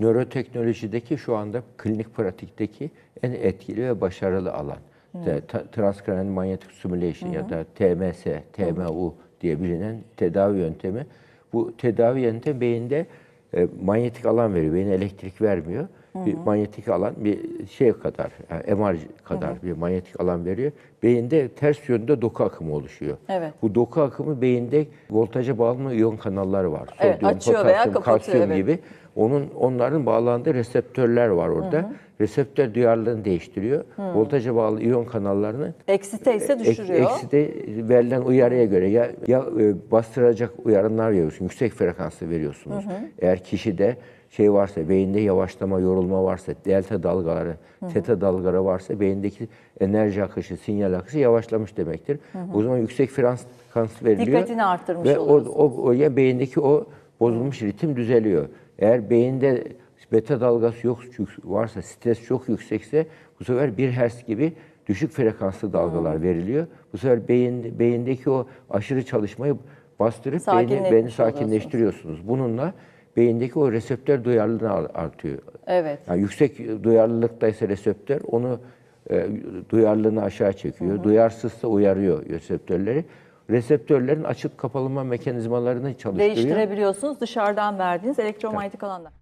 nöroteknolojideki şu anda klinik pratikteki en etkili ve başarılı alan. Ta- Transcranial Magnetic Stimulation ya da TMS, TMU diye bilinen tedavi yöntemi. Bu tedavi yöntemi beyinde e, manyetik alan veriyor. Beyine elektrik vermiyor. Bir manyetik alan bir şey kadar, yani MR kadar bir manyetik alan veriyor. Beyinde ters yönde doku akımı oluşuyor. Evet. Bu doku akımı beyinde voltaja bağımlı iyon kanalları var. Evet, açıyor veya kapatıyor, kalsiyum evet. gibi. Onun onların bağlandığı reseptörler var orada. Reseptör duyarlılığını değiştiriyor. Voltaja bağlı iyon kanallarını Eksite ise ek- düşürüyor. eksi de verilen uyarıya göre ya, ya e, bastıracak uyarımlar veriyorsun, yüksek frekanslı veriyorsunuz. Eğer kişide şey varsa, beyinde yavaşlama, yorulma varsa, delta dalgaları, teta dalgaları varsa beyindeki enerji akışı, sinyal akışı yavaşlamış demektir. O zaman yüksek frekans veriliyor. Dikkatini arttırmış Ve o, oluyorsun. o, o ya beyindeki o bozulmuş ritim düzeliyor. Eğer beyinde beta dalgası yok varsa, stres çok yüksekse bu sefer 1 Hz gibi düşük frekanslı dalgalar veriliyor. Bu sefer beyin beyindeki o aşırı çalışmayı bastırıp beyni, beyni sakinleştiriyorsunuz. Bununla beyindeki o reseptör duyarlılığı ar- artıyor. Evet. Yani yüksek duyarlılıktaysa reseptör onu e, duyarlılığını aşağı çekiyor. Duyarsızsa uyarıyor reseptörleri. Reseptörlerin açıp kapalama mekanizmalarını çalıştırıyor. Değiştirebiliyorsunuz dışarıdan verdiğiniz elektromanyetik alanlar.